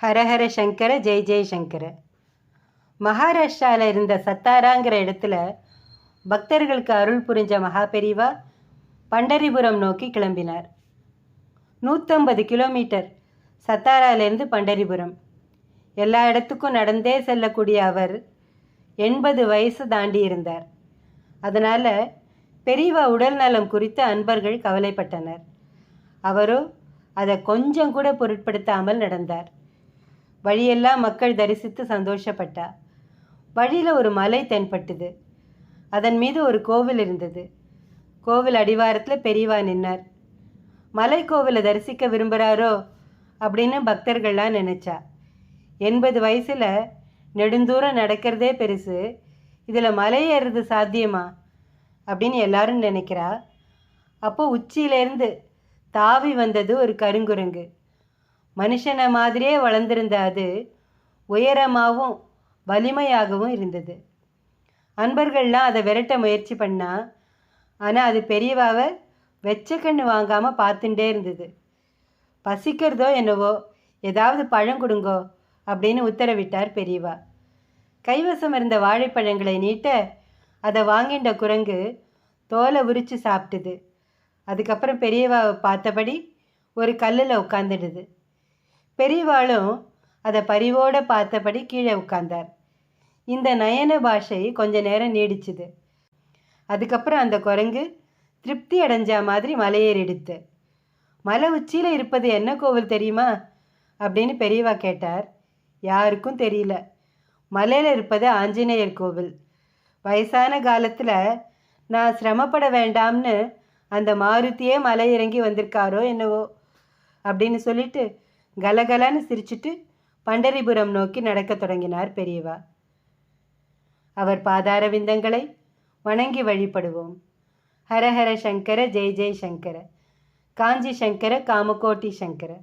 ஹரஹர சங்கர ஜெய் ஜெய்சங்கர மகாராஷ்டிராவில் இருந்த சத்தாராங்கிற இடத்துல பக்தர்களுக்கு அருள் புரிஞ்ச மகாபெரிவா பண்டரிபுரம் நோக்கி கிளம்பினார். நூற்றம்பது கிலோமீட்டர் சத்தாராலேருந்து பண்டரிபுரம். எல்லா இடத்துக்கும் நடந்தே செல்லக்கூடிய அவர் எண்பது வயசு தாண்டி இருந்தார். அதனால் பெரியவா உடல் நலம் குறித்து அன்பர்கள் கவலைப்பட்டனர். அவரோ அதை கொஞ்சம் கூட பொருட்படுத்தாமல் நடந்தார். வழியெல்லாம் மக்கள் தரிசித்து சந்தோஷப்பட்டா. வழியில் ஒரு மலை தென்பட்டது. அதன் மீது ஒரு கோவில் இருந்தது. கோவில் அடிவாரத்தில் பெரியவா நின்னார். மலை கோவிலை தரிசிக்க விரும்புகிறாரோ அப்படின்னு பக்தர்கள்லாம் நினச்சா. எண்பது வயசில் நெடுந்தூரம் நடக்கிறதே பெருசு. இதில் மலை ஏறுறது சாத்தியமா? அப்படின்னு எல்லாரும் நினைக்கிறா. அப்போ உச்சியிலேருந்து தாவி வந்தது ஒரு கருங்குரங்கு. மனுஷனை மாதிரியே வளர்ந்திருந்த அது உயரமாகவும் வலிமையாகவும் இருந்தது. அன்பர்கள்லாம் அதை விரட்ட முயற்சி பண்ணா ஆனால் அது பெரியவாவை வெச்ச கண்ணு வாங்காமல் பார்த்துட்டே இருந்தது. பசிக்கிறதோ என்னவோ ஏதாவது பழம் கொடுங்கோ அப்படின்னு உத்தரவிட்டார் பெரியவா. கைவசம் இருந்த வாழைப்பழங்களை நீட்ட அதை வாங்கின்ற குரங்கு தோலை உரித்து சாப்பிட்டுது. அதுக்கப்புறம் பெரியவாவை பார்த்தபடி ஒரு கல்லில் உட்காந்துடுது பெரியவாளும் அதை பரிவோட பார்த்தபடி கீழே உட்கார்ந்தார் இந்த நயன பாஷை கொஞ்ச நேரம் நீடிச்சுது. அதுக்கப்புறம் அந்த குரங்கு திருப்தி அடைஞ்ச மாதிரி மலையேறிடுத்து. மலை உச்சியில் இருப்பது என்ன கோவில் தெரியுமா? அப்படின்னு பெரியவா கேட்டார். யாருக்கும் தெரியல. மலையில் இருப்பது ஆஞ்சநேயர் கோவில். வயசான காலத்தில் நான் சிரமப்பட வேண்டாம்னு அந்த மாருதியே மலை இறங்கி வந்திருக்காரோ என்னவோ அப்படின்னு சொல்லிட்டு கலகலன்னு சிரிச்சிட்டு பண்டரிபுரம் நோக்கி நடக்கத் தொடங்கினார் பெரியவா. அவர் பாதார விந்தங்களை வணங்கி வழிபடுவோம். ஹரஹர சங்கர ஜெய் ஜெய் சங்கர. காஞ்சி சங்கர காமகோட்டி சங்கர.